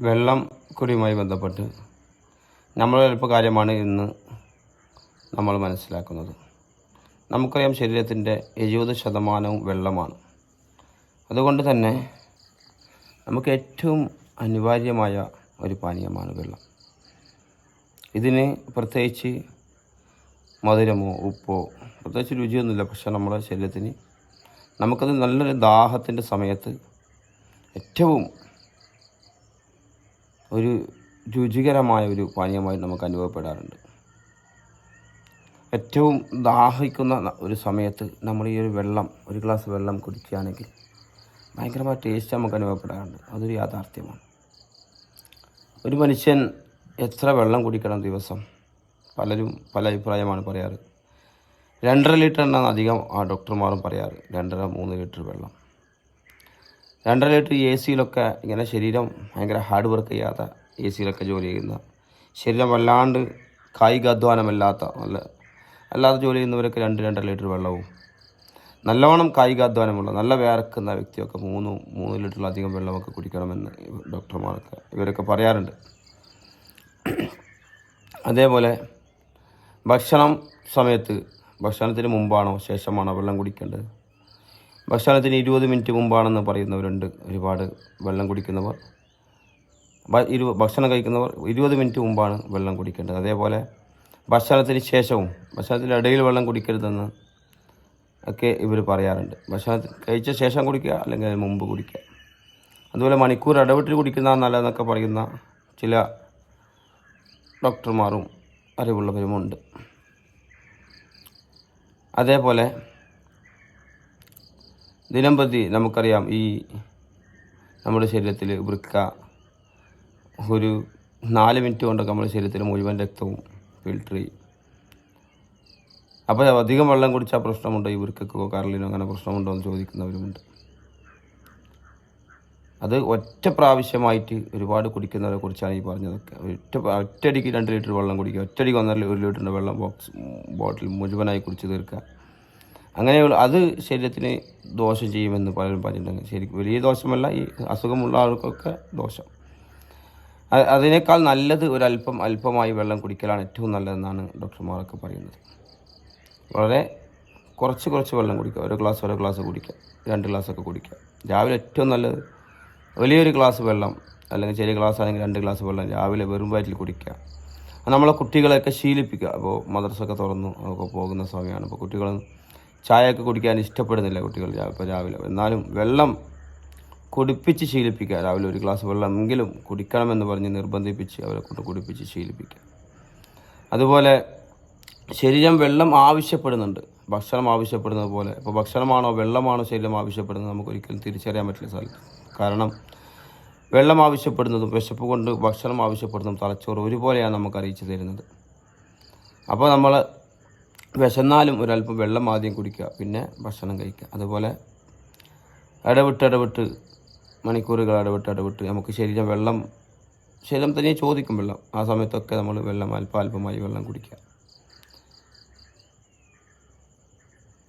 വെള്ളം കുടിയുമായി ബന്ധപ്പെട്ട് നമ്മൾ എളുപ്പ കാര്യമാണ് ഇന്ന് നമ്മൾ മനസ്സിലാക്കുന്നത്. നമുക്കറിയാം ശരീരത്തിന്റെ എഴുപത് ശതമാനവും വെള്ളമാണ്. അതുകൊണ്ട് തന്നെ നമുക്ക് ഏറ്റവും അനിവാര്യമായ ഒരു പാനീയമാണ് വെള്ളം. ഇതിന് പ്രത്യേകിച്ച് മധുരമോ ഉപ്പോ പ്രത്യേകിച്ച് രുചിയൊന്നുമില്ല. പക്ഷേ നമ്മുടെ ശരീരത്തിന് നമുക്കത് നല്ലൊരു ദാഹത്തിന്റെ സമയത്ത് ഏറ്റവും ഒരു രുചികരമായ ഒരു പാനീയമായി നമുക്ക് അനുഭവപ്പെടാറുണ്ട്. ഏറ്റവും ദാഹിക്കുന്ന ഒരു സമയത്ത് നമ്മൾ ഈ ഒരു വെള്ളം ഒരു ഗ്ലാസ് വെള്ളം കുടിക്കുകയാണെങ്കിൽ ഭയങ്കരമായ ടേസ്റ്റ് നമുക്ക് അനുഭവപ്പെടാറുണ്ട്. അതൊരു യാഥാർത്ഥ്യമാണ്. ഒരു മനുഷ്യൻ എത്ര വെള്ളം കുടിക്കണം ദിവസം? പലരും പല അഭിപ്രായമാണ് പറയാറ്. രണ്ടര ലിറ്റർ എണ്ണ അധികം ആ ഡോക്ടർമാരും പറയാറ്. രണ്ടര മൂന്ന് ലിറ്റർ വെള്ളം. രണ്ടര ലിറ്റർ എ സിയിലൊക്കെ ഇങ്ങനെ ശരീരം ഭയങ്കര ഹാർഡ് വർക്ക് ചെയ്യാത്ത എ സിയിലൊക്കെ ജോലി ചെയ്യുന്ന ശരീരം വല്ലാണ്ട് കായിക അധ്വാനമല്ലാത്ത നല്ല അല്ലാതെ ജോലി ചെയ്യുന്നവരൊക്കെ രണ്ട് രണ്ടര ലിറ്റർ വെള്ളവും നല്ലവണ്ണം കായികാധ്വാനമുള്ള നല്ല വേർക്കുന്ന വ്യക്തിയൊക്കെ മൂന്ന് മൂന്ന് ലിറ്ററിലധികം വെള്ളമൊക്കെ കുടിക്കണമെന്ന് ഡോക്ടർമാരൊക്കെ ഇവരൊക്കെ പറയാറുണ്ട്. അതേപോലെ ഭക്ഷണം സമയത്ത് ഭക്ഷണത്തിന് മുമ്പാണോ ശേഷമാണോ വെള്ളം കുടിക്കേണ്ടത്? ഭക്ഷണത്തിന് ഇരുപത് മിനിറ്റ് മുമ്പാണെന്ന് പറയുന്നവരുണ്ട്. ഒരുപാട് വെള്ളം കുടിക്കുന്നവർ. ഇരു ഭക്ഷണം കഴിക്കുന്നവർ ഇരുപത് മിനിറ്റ് മുമ്പാണ് വെള്ളം കുടിക്കേണ്ടത്. അതേപോലെ ഭക്ഷണത്തിന് ശേഷവും ഭക്ഷണത്തിന്റെ ഇടയിൽ വെള്ളം കുടിക്കരുതെന്ന് ഒക്കെ ഇവർ പറയാറുണ്ട്. ഭക്ഷണത്തിന് കഴിച്ച ശേഷം കുടിക്കുക അല്ലെങ്കിൽ അതിന് മുമ്പ് കുടിക്കുക. അതുപോലെ മണിക്കൂർ ഇടവിട്ട് കുടിക്കുന്ന നല്ലതെന്നൊക്കെ പറയുന്ന ചില ഡോക്ടർമാരും അറിവുള്ളവരുമുണ്ട്. അതേപോലെ ദിനംപ്രതി നമുക്കറിയാം ഈ നമ്മുടെ ശരീരത്തിൽ വൃക്ക ഒരു നാല് മിനിറ്റ് കൊണ്ടൊക്കെ നമ്മുടെ ശരീരത്തിൽ മുഴുവൻ രക്തവും ഫിൽട്ടർ ചെയ്യും. അപ്പോൾ അധികം വെള്ളം കുടിച്ചാൽ പ്രശ്നമുണ്ടോ? ഈ വൃക്കക്കോ കരളിനോ അങ്ങനെ പ്രശ്നമുണ്ടോ എന്ന് ചോദിക്കുന്നവരുമുണ്ട്. അത് ഒറ്റ പ്രാവശ്യമായിട്ട് ഒരുപാട് കുടിക്കുന്നവരെ കുറിച്ചാണ് ഈ പറഞ്ഞതൊക്കെ. ഒറ്റ ഒറ്റയടിക്ക് രണ്ട് ലിറ്റർ വെള്ളം കുടിക്കുക. ഒറ്റയടിക്ക് ഒന്നര ഒരു ലിറ്ററിന്റെ വെള്ളം ബോക്സ് ബോട്ടിൽ മുഴുവനായി കുടിച്ച് തീർക്കുക. അങ്ങനെയുള്ള അത് ശരീരത്തിന് ദോഷം ചെയ്യുമെന്ന് പലരും പറഞ്ഞിട്ടുണ്ട്. ശരിക്കും വലിയ ദോഷമല്ല ഈ അസുഖമുള്ള ആൾക്കൊക്കെ ദോഷം. അതിനേക്കാൾ നല്ലത് ഒരല്പം അല്പമായി വെള്ളം കുടിക്കലാണ് ഏറ്റവും നല്ലതെന്നാണ് ഡോക്ടർമാരൊക്കെ പറയുന്നത്. വളരെ കുറച്ച് കുറച്ച് വെള്ളം കുടിക്കുക. ഓരോ ഗ്ലാസ് ഓരോ ഗ്ലാസ് കുടിക്കുക. രണ്ട് ഗ്ലാസ്സൊക്കെ കുടിക്കുക. രാവിലെ ഏറ്റവും നല്ലത് വലിയൊരു ഗ്ലാസ് വെള്ളം അല്ലെങ്കിൽ ചെറിയ ഗ്ലാസ് ആണെങ്കിൽ രണ്ട് ഗ്ലാസ് വെള്ളം രാവിലെ വെറും വയറ്റിൽ കുടിക്കുക. നമ്മളെ കുട്ടികളെയൊക്കെ ശീലിപ്പിക്കുക. അപ്പോൾ മദ്രസൊക്കെ തുറന്നു ഒക്കെ പോകുന്ന സമയമാണ്. അപ്പോൾ കുട്ടികൾ ചായയൊക്കെ കുടിക്കാൻ ഇഷ്ടപ്പെടുന്നില്ല കുട്ടികൾ ഇപ്പോൾ രാവിലെ. എന്നാലും വെള്ളം കുടിപ്പിച്ച് ശീലിപ്പിക്കുക. രാവിലെ ഒരു ഗ്ലാസ് വെള്ളമെങ്കിലും കുടിക്കണമെന്ന് പറഞ്ഞ് നിർബന്ധിപ്പിച്ച് അവരെ കൊണ്ട് കുടിപ്പിച്ച് ശീലിപ്പിക്കുക. അതുപോലെ ശരീരം വെള്ളം ആവശ്യപ്പെടുന്നുണ്ട്. ഭക്ഷണം ആവശ്യപ്പെടുന്നത് പോലെ. ഇപ്പോൾ ഭക്ഷണമാണോ വെള്ളമാണോ ശരീരം ആവശ്യപ്പെടുന്നത് നമുക്ക് ഒരിക്കലും തിരിച്ചറിയാൻ പറ്റില്ല സാർ. കാരണം വെള്ളം ആവശ്യപ്പെടുന്നതും വിശപ്പ് കൊണ്ട് ഭക്ഷണം ആവശ്യപ്പെടുന്നതും തലച്ചോറ് ഒരുപോലെയാണ് നമുക്ക് അറിയിച്ചു തരുന്നത്. അപ്പോൾ നമ്മൾ വിശന്നാലും ഒരല്പം വെള്ളം ആദ്യം കുടിക്കുക പിന്നെ ഭക്ഷണം കഴിക്കുക. അതുപോലെ ഇടവിട്ട് ഇടവിട്ട് മണിക്കൂറുകൾ ഇടവിട്ട് ഇടവിട്ട് നമുക്ക് ശരീരം വെള്ളം ശരീരം തന്നെ ചോദിക്കും വെള്ളം. ആ സമയത്തൊക്കെ നമ്മൾ വെള്ളം അല്പം അല്പമായി വെള്ളം കുടിക്കുക.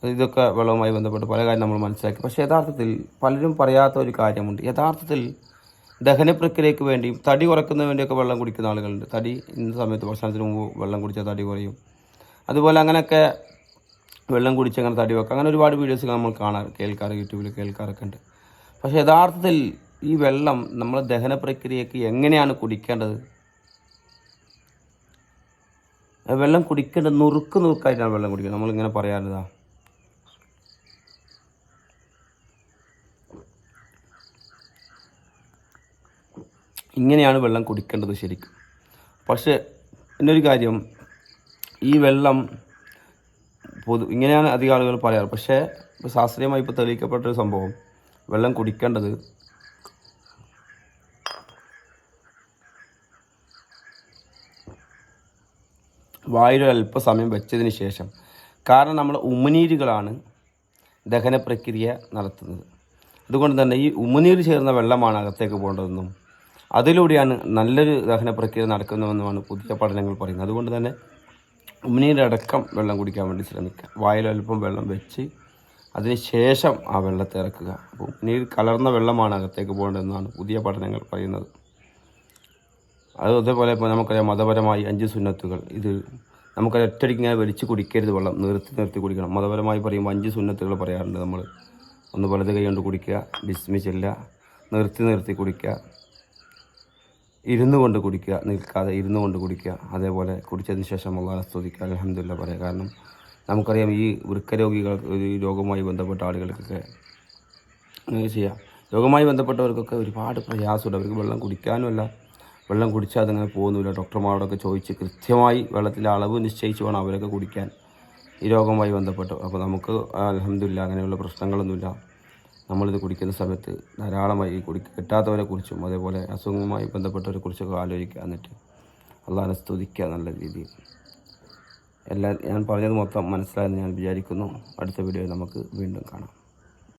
ഇതൊക്കെ വെള്ളവുമായി ബന്ധപ്പെട്ട് പല കാര്യം നമ്മൾ മനസ്സിലാക്കി. പക്ഷേ യഥാർത്ഥത്തിൽ പലരും പറയാത്ത ഒരു കാര്യമുണ്ട്. യഥാർത്ഥത്തിൽ ദഹന പ്രക്രിയയ്ക്ക് വേണ്ടിയും തടി കുറയ്ക്കുന്നതിന് വേണ്ടിയൊക്കെ വെള്ളം കുടിക്കുന്ന ആളുകളുണ്ട്. തടി ഇന്ന സമയത്ത് ഭക്ഷണത്തിന് മുമ്പ് വെള്ളം കുടിച്ചാൽ തടി കുറയും. അതുപോലെ അങ്ങനെയൊക്കെ വെള്ളം കുടിച്ച് അങ്ങനെ തടി വെക്കുക അങ്ങനെ ഒരുപാട് വീഡിയോസ് നമ്മൾ കാണാറ് കേൾക്കാറ് യൂട്യൂബിൽ കേൾക്കാറൊക്കെ ഉണ്ട്. പക്ഷേ യഥാർത്ഥത്തിൽ ഈ വെള്ളം നമ്മളെ ദഹന പ്രക്രിയക്ക് എങ്ങനെയാണ് കുടിക്കേണ്ടത്? വെള്ളം കുടിക്കേണ്ടത് നുറുക്ക് നുറുക്കായിട്ടാണ് വെള്ളം കുടിക്കുന്നത്. നമ്മളിങ്ങനെ പറയാറുള്ളതാ ഇങ്ങനെയാണ് വെള്ളം കുടിക്കേണ്ടത് ശരിക്കും. പക്ഷേ എന്നൊരു കാര്യം ഈ വെള്ളം പൊതു ഇങ്ങനെയാണ് അധികം ആളുകൾ പറയാറ്. പക്ഷേ ഇപ്പോൾ ശാസ്ത്രീയമായി ഇപ്പോൾ തെളിയിക്കപ്പെട്ടൊരു സംഭവം. വെള്ളം കുടിക്കേണ്ടത് വായുരൽപ്പസമയം വെച്ചതിന് ശേഷം. കാരണം നമ്മൾ ഉമിനീരുകളാണ് ദഹന പ്രക്രിയ നടത്തുന്നത്. അതുകൊണ്ട് തന്നെ ഈ ഉമിനീര് ചേർന്ന വെള്ളമാണ് അകത്തേക്ക് പോകേണ്ടതെന്നും അതിലൂടെയാണ് നല്ലൊരു ദഹന പ്രക്രിയ നടക്കുന്നതെന്നുമാണ് പുതിയ പഠനങ്ങൾ പറയുന്നത്. അതുകൊണ്ട് തന്നെ ഉമിനീരടക്കം വെള്ളം കുടിക്കാൻ വേണ്ടി ശ്രമിക്കുക. വായിൽ അല്പം വെള്ളം വെച്ച് അതിന് ശേഷം ആ വെള്ളത്തെ ഇറക്കുക. അപ്പോൾ ഉമിനീർ കലർന്ന വെള്ളമാണ് അകത്തേക്ക് പോകേണ്ടതെന്നാണ് പുതിയ പഠനങ്ങൾ പറയുന്നത്. അത് അതേപോലെ ഇപ്പോൾ നമുക്കറിയാം മതപരമായി അഞ്ച് സുന്നത്തുകൾ. ഇത് നമുക്ക് ഒറ്റയടിക്ക് ഇങ്ങനെ വലിച്ചു കുടിക്കരുത് വെള്ളം. നിർത്തി നിർത്തി കുടിക്കണം. മതപരമായി പറയുമ്പോൾ അഞ്ച് സുന്നത്തുകൾ പറയാറുണ്ട് നമ്മൾ ഒന്ന് വലത് കൈ കൊണ്ട് കുടിക്കുക ബിസ്മി ചെല്ലുക നിർത്തി നിർത്തി കുടിക്കുക. ഇരുന്ന് കൊണ്ട് കുടിക്കുക നിൽക്കാതെ ഇരുന്നു കൊണ്ട് കുടിക്കുക അതേപോലെ കുടിച്ചതിന് ശേഷം അള്ളാഹെ സ്തുതിക്കുക അലഹമില്ല പറയുക കാരണം നമുക്കറിയാം ഈ വൃക്കരോഗികൾ ഒരു രോഗവുമായി ബന്ധപ്പെട്ട ആളുകൾക്കൊക്കെ അങ്ങനെ ചെയ്യാം. രോഗവുമായി ബന്ധപ്പെട്ടവർക്കൊക്കെ ഒരുപാട് പ്രയാസമുണ്ട്. അവർക്ക് വെള്ളം കുടിക്കാനുമല്ല വെള്ളം കുടിച്ചാൽ അതങ്ങനെ പോകുന്നില്ല. ഡോക്ടർമാരോടൊക്കെ ചോദിച്ച് കൃത്യമായി വെള്ളത്തിന്റെ അളവ് നിശ്ചയിച്ച് വേണം അവരൊക്കെ കുടിക്കാൻ. ഈ രോഗവുമായി ബന്ധപ്പെട്ട്. അപ്പോൾ നമുക്ക് അലഹമില്ല അങ്ങനെയുള്ള പ്രശ്നങ്ങളൊന്നുമില്ല. നമ്മളിത് കുടിക്കുന്ന സമയത്ത് ധാരാളമായി കുടി കിട്ടാത്തവരെ കുറിച്ചും അതേപോലെ അസുഖവുമായി ബന്ധപ്പെട്ടവരെ കുറിച്ചൊക്കെ ആലോചിക്കുക എന്നിട്ട് അള്ളാഹാനെ സ്തുതിക്കുക നല്ല രീതിയിൽ. എല്ലാം ഞാൻ പറഞ്ഞത് മൊത്തം മനസ്സിലായെന്ന് ഞാൻ വിചാരിക്കുന്നു. അടുത്ത വീഡിയോയിൽ നമുക്ക് വീണ്ടും കാണാം.